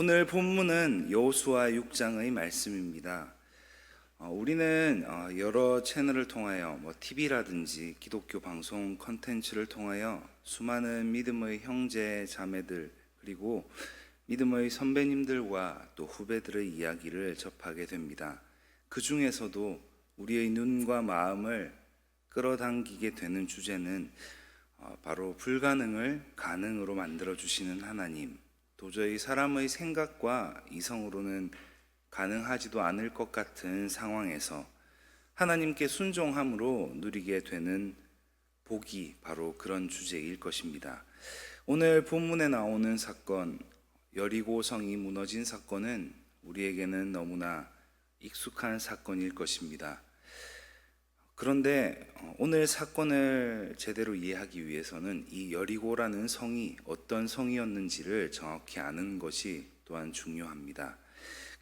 오늘 본문은 여호수아 6장의 말씀입니다. 어, 우리는 어, 여러 채널을 통하여 뭐 TV라든지 기독교 방송 컨텐츠를 통하여 수많은 믿음의 형제 자매들 그리고 믿음의 선배님들과 또 후배들의 이야기를 접하게 됩니다. 그 중에서도 우리의 눈과 마음을 끌어당기게 되는 주제는 어, 바로 불가능을 가능으로 만들어 주시는 하나님. 도저히 사람의 생각과 이성으로는 가능하지도 않을 것 같은 상황에서 하나님께 순종함으로 누리게 되는 복이 바로 그런 주제일 것입니다. 오늘 본문에 나오는 사건, 여리고 성이 무너진 사건은 우리에게는 너무나 익숙한 사건일 것입니다. 그런데 어, 오늘 사건을 제대로 이해하기 위해서는 이 여리고라는 성이 어떤 성이었는지를 정확히 아는 것이 또한 중요합니다.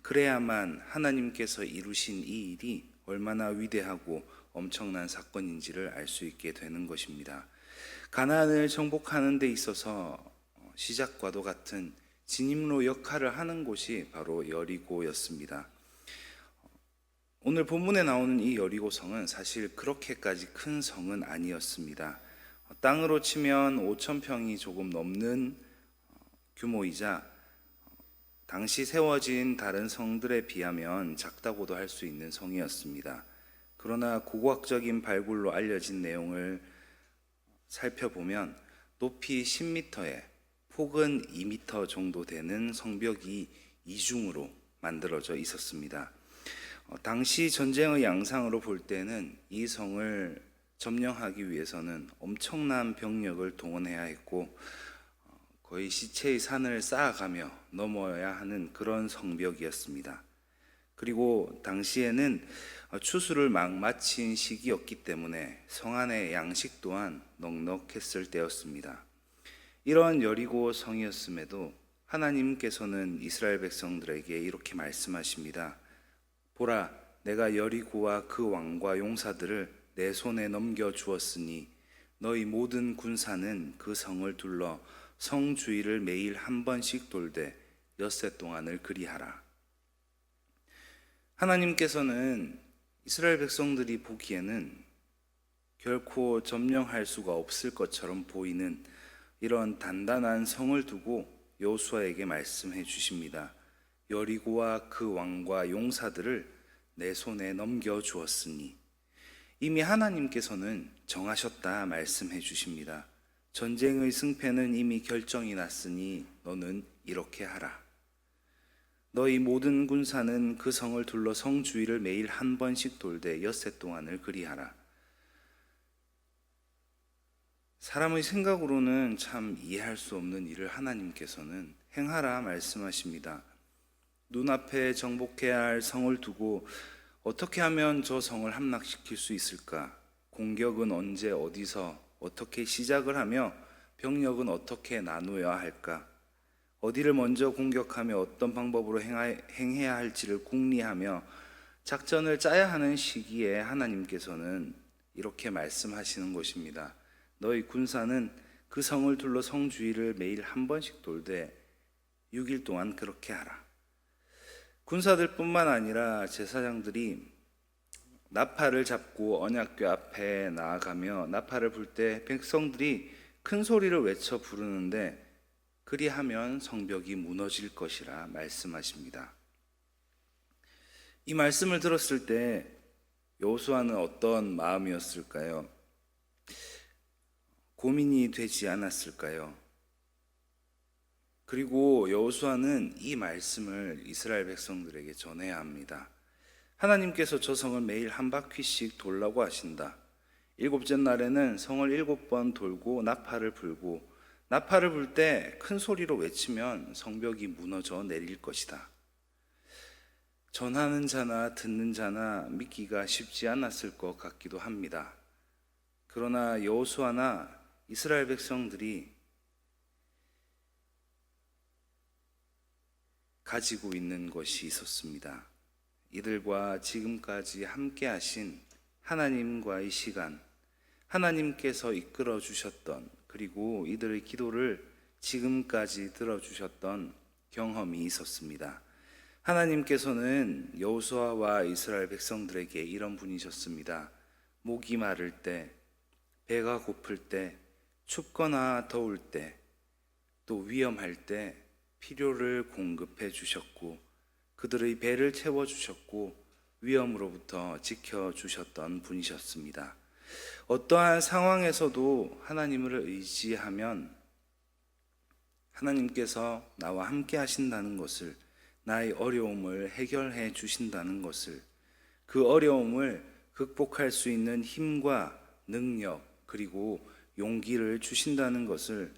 그래야만 하나님께서 이루신 이 일이 얼마나 위대하고 엄청난 사건인지를 알 수 있게 되는 것입니다. 가나안을 정복하는 데 있어서 어, 시작과도 같은 진입로 역할을 하는 곳이 바로 여리고였습니다. 오늘 본문에 나오는 이 여리고 성은 사실 그렇게까지 큰 성은 아니었습니다. 어, 땅으로 치면 5천 평이 조금 넘는 어, 규모이자 어, 당시 세워진 다른 성들에 비하면 작다고도 할 수 있는 성이었습니다. 그러나 고고학적인 발굴로 알려진 내용을 살펴보면 높이 10m에 폭은 2m 정도 되는 성벽이 이중으로 만들어져 있었습니다. 어, 당시 전쟁의 양상으로 볼 때는 이 성을 점령하기 위해서는 엄청난 병력을 동원해야 했고 어, 거의 시체의 산을 쌓아가며 넘어야 하는 그런 성벽이었습니다. 그리고 당시에는 어, 추수를 막 마친 시기였기 때문에 성 안의 양식 또한 넉넉했을 때였습니다. 이런 여리고 성이었음에도 하나님께서는 이스라엘 백성들에게 이렇게 말씀하십니다. 보라, 내가 여리고와 그 왕과 용사들을 내 손에 넘겨 주었으니 너희 모든 군사는 그 성을 둘러 성 주위를 매일 한 번씩 돌되 엿새 동안을 그리하라. 하나님께서는 이스라엘 백성들이 보기에는 결코 점령할 수가 없을 것처럼 보이는 이런 단단한 성을 두고 여호수아에게 말씀해 주십니다. 여리고와 그 왕과 용사들을 내 손에 넘겨 주었으니 이미 하나님께서는 정하셨다 말씀해 주십니다. 전쟁의 승패는 이미 결정이 났으니 너는 이렇게 하라. 너희 모든 군사는 그 성을 둘러 성 주위를 매일 한 번씩 돌되 엿새 동안을 그리하라. 사람의 생각으로는 참 이해할 수 없는 일을 하나님께서는 행하라 말씀하십니다. 눈앞에 정복해야 할 성을 두고 어떻게 하면 저 성을 함락시킬 수 있을까? 공격은 언제 어디서 어떻게 시작을 하며 병력은 어떻게 나누어야 할까? 어디를 먼저 공격하며 어떤 방법으로 행해야 할지를 궁리하며 작전을 짜야 하는 시기에 하나님께서는 이렇게 말씀하시는 것입니다. 너희 군사는 그 성을 둘러 성 주위를 매일 한 번씩 돌되 6일 동안 그렇게 하라. 군사들뿐만 아니라 제사장들이 나팔을 잡고 언약궤 앞에 나아가며 나팔을 불 때 백성들이 큰 소리를 외쳐 부르는데 그리하면 성벽이 무너질 것이라 말씀하십니다. 이 말씀을 들었을 때 여호수아는 어떤 마음이었을까요? 고민이 되지 않았을까요? 그리고 여호수아는 이 말씀을 이스라엘 백성들에게 전해야 합니다. 하나님께서 저 성을 매일 한 바퀴씩 돌라고 하신다. 일곱째 날에는 성을 일곱 번 돌고 나팔을 불고 나팔을 불 때 큰 소리로 외치면 성벽이 무너져 내릴 것이다. 전하는 자나 듣는 자나 믿기가 쉽지 않았을 것 같기도 합니다. 그러나 여호수아나 이스라엘 백성들이 가지고 있는 것이 있었습니다. 이들과 지금까지 함께 하신 하나님과의 시간, 하나님께서 이끌어 주셨던 그리고 이들의 기도를 지금까지 들어 주셨던 경험이 있었습니다. 하나님께서는 여호수아와 이스라엘 백성들에게 이런 분이셨습니다. 목이 마를 때, 배가 고플 때, 춥거나 더울 때, 또 위험할 때 필요를 공급해 주셨고 그들의 배를 채워 주셨고 위험으로부터 지켜 주셨던 분이셨습니다. 어떠한 상황에서도 하나님을 의지하면 하나님께서 나와 함께 하신다는 것을 나의 어려움을 해결해 주신다는 것을 그 어려움을 극복할 수 있는 힘과 능력 그리고 용기를 주신다는 것을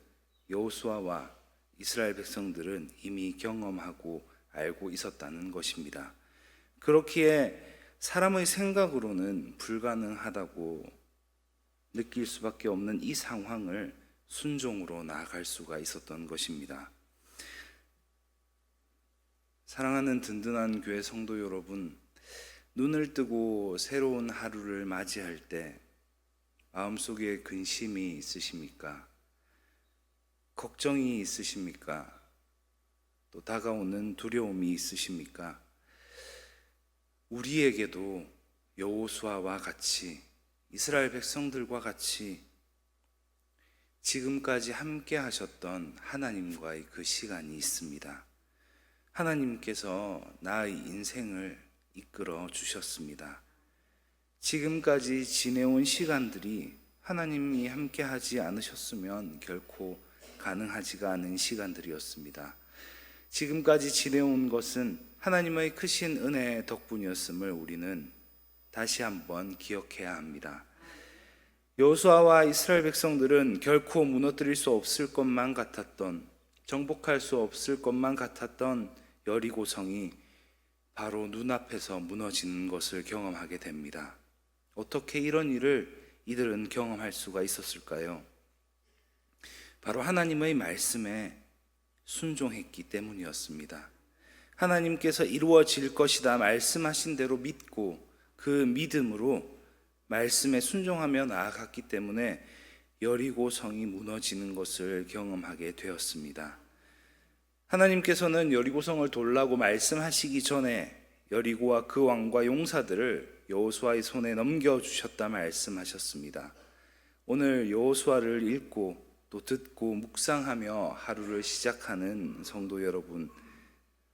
여호수아와 이스라엘 백성들은 이미 경험하고 알고 있었다는 것입니다. 그렇기에 사람의 생각으로는 불가능하다고 느낄 수밖에 없는 이 상황을 순종으로 나아갈 수가 있었던 것입니다. 사랑하는 든든한 교회 성도 여러분, 눈을 뜨고 새로운 하루를 맞이할 때 마음속에 근심이 있으십니까? 걱정이 있으십니까? 또 다가오는 두려움이 있으십니까? 우리에게도 여호수아와 같이 이스라엘 백성들과 같이 지금까지 함께 하셨던 하나님과의 그 시간이 있습니다. 하나님께서 나의 인생을 이끌어 주셨습니다. 지금까지 지내온 시간들이 하나님이 함께 하지 않으셨으면 결코 가능하지가 않은 시간들이었습니다. 지금까지 지내온 것은 하나님의 크신 은혜 덕분이었음을 우리는 다시 한번 기억해야 합니다. 여호수아와 이스라엘 백성들은 결코 무너뜨릴 수 없을 것만 같았던 정복할 수 없을 것만 같았던 여리고성이 바로 눈앞에서 무너지는 것을 경험하게 됩니다. 어떻게 이런 일을 이들은 경험할 수가 있었을까요? 바로 하나님의 말씀에 순종했기 때문이었습니다. 하나님께서 이루어질 것이다 말씀하신 대로 믿고 그 믿음으로 말씀에 순종하며 나아갔기 때문에 여리고 성이 무너지는 것을 경험하게 되었습니다. 하나님께서는 여리고 성을 돌라고 말씀하시기 전에 여리고와 그 왕과 용사들을 여호수아의 손에 넘겨 주셨다 말씀하셨습니다. 오늘 여호수아를 읽고 또 듣고 묵상하며 하루를 시작하는 성도 여러분,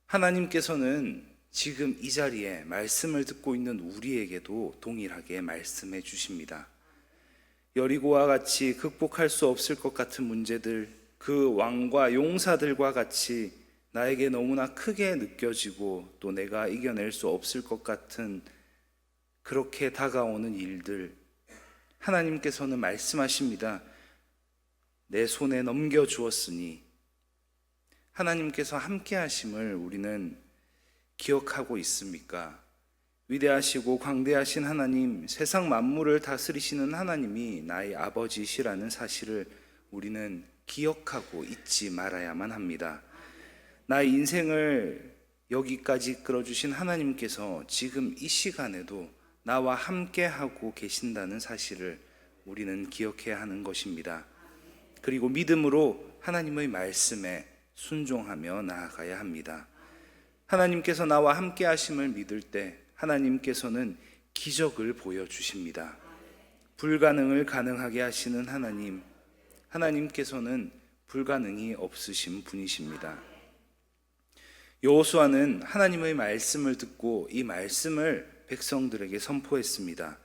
하나님께서는 지금 이 자리에 말씀을 듣고 있는 우리에게도 동일하게 말씀해 주십니다. 여리고와 같이 극복할 수 없을 것 같은 문제들, 그 왕과 용사들과 같이 나에게 너무나 크게 느껴지고 또 내가 이겨낼 수 없을 것 같은 그렇게 다가오는 일들, 하나님께서는 말씀하십니다. 내 손에 넘겨 주었으니 하나님께서 함께 하심을 우리는 기억하고 있습니까? 위대하시고 광대하신 하나님, 세상 만물을 다스리시는 하나님이 나의 아버지시라는 사실을 우리는 기억하고 잊지 말아야만 합니다. 나의 인생을 여기까지 끌어주신 하나님께서 지금 이 시간에도 나와 함께 하고 계신다는 사실을 우리는 기억해야 하는 것입니다. 그리고 믿음으로 하나님의 말씀에 순종하며 나아가야 합니다. 하나님께서 나와 함께 하심을 믿을 때 하나님께서는 기적을 보여주십니다. 불가능을 가능하게 하시는 하나님, 하나님께서는 불가능이 없으신 분이십니다. 여호수아는 하나님의 말씀을 듣고 이 말씀을 백성들에게 선포했습니다.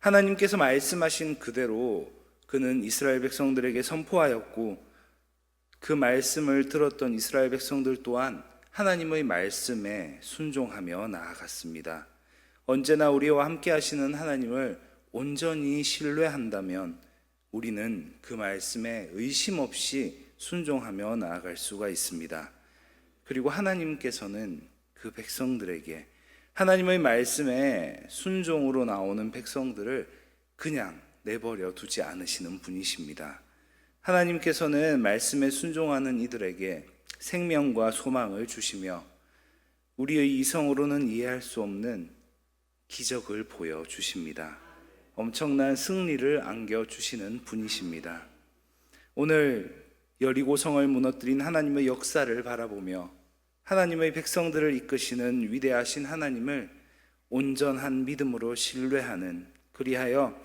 하나님께서 말씀하신 그대로 그는 이스라엘 백성들에게 선포하였고 그 말씀을 들었던 이스라엘 백성들 또한 하나님의 말씀에 순종하며 나아갔습니다. 언제나 우리와 함께 하시는 하나님을 온전히 신뢰한다면 우리는 그 말씀에 의심 없이 순종하며 나아갈 수가 있습니다. 그리고 하나님께서는 그 백성들에게 하나님의 말씀에 순종으로 나오는 백성들을 그냥 내버려 두지 않으시는 분이십니다. 하나님께서는 말씀에 순종하는 이들에게 생명과 소망을 주시며 우리의 이성으로는 이해할 수 없는 기적을 보여 주십니다. 엄청난 승리를 안겨 주시는 분이십니다. 오늘 여리고성을 무너뜨린 하나님의 역사를 바라보며 하나님의 백성들을 이끄시는 위대하신 하나님을 온전한 믿음으로 신뢰하는 그리하여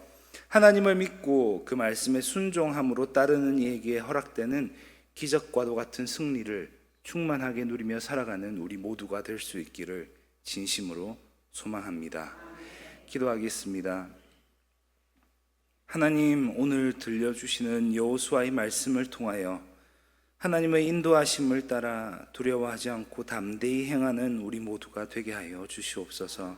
하나님을 믿고 그 말씀에 순종함으로 따르는 이에게 허락되는 기적과도 같은 승리를 충만하게 누리며 살아가는 우리 모두가 될 수 있기를 진심으로 소망합니다. 기도하겠습니다. 하나님 오늘 들려주시는 여호수아의 말씀을 통하여 하나님의 인도하심을 따라 두려워하지 않고 담대히 행하는 우리 모두가 되게 하여 주시옵소서.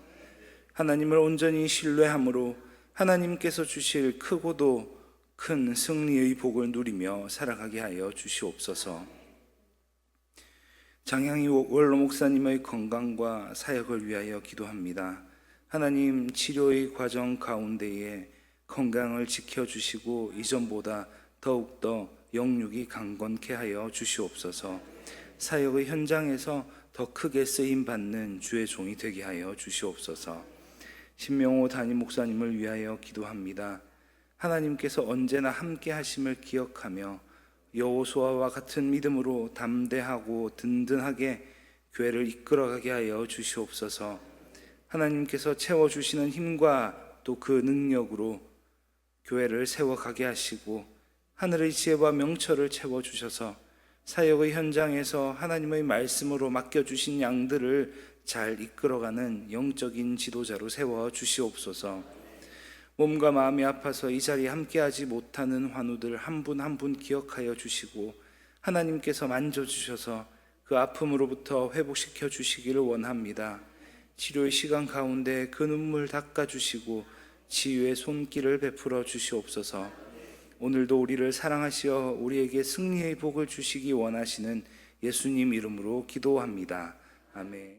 하나님을 온전히 신뢰함으로 하나님께서 주실 크고도 큰 승리의 복을 누리며 살아가게 하여 주시옵소서. 장향이 원로 목사님의 건강과 사역을 위하여 기도합니다. 하나님 치료의 과정 가운데에 건강을 지켜주시고 이전보다 더욱더 영육이 강건케 하여 주시옵소서. 사역의 현장에서 더 크게 쓰임 받는 주의 종이 되게 하여 주시옵소서. 신명호 담임 목사님을 위하여 기도합니다. 하나님께서 언제나 함께 하심을 기억하며 여호수아와 같은 믿음으로 담대하고 든든하게 교회를 이끌어가게 하여 주시옵소서. 하나님께서 채워 주시는 힘과 또 그 능력으로 교회를 세워가게 하시고 하늘의 지혜와 명철을 채워 주셔서 사역의 현장에서 하나님의 말씀으로 맡겨 주신 양들을 잘 이끌어가는 영적인 지도자로 세워 주시옵소서. 몸과 마음이 아파서 이 자리에 함께하지 못하는 환우들 한 분 한 분 기억하여 주시고 하나님께서 만져 주셔서 그 아픔으로부터 회복시켜 주시기를 원합니다. 치료의 시간 가운데 그 눈물 닦아 주시고 치유의 손길을 베풀어 주시옵소서. 오늘도 우리를 사랑하시어 우리에게 승리의 복을 주시기 원하시는 예수님 이름으로 기도합니다. 아멘.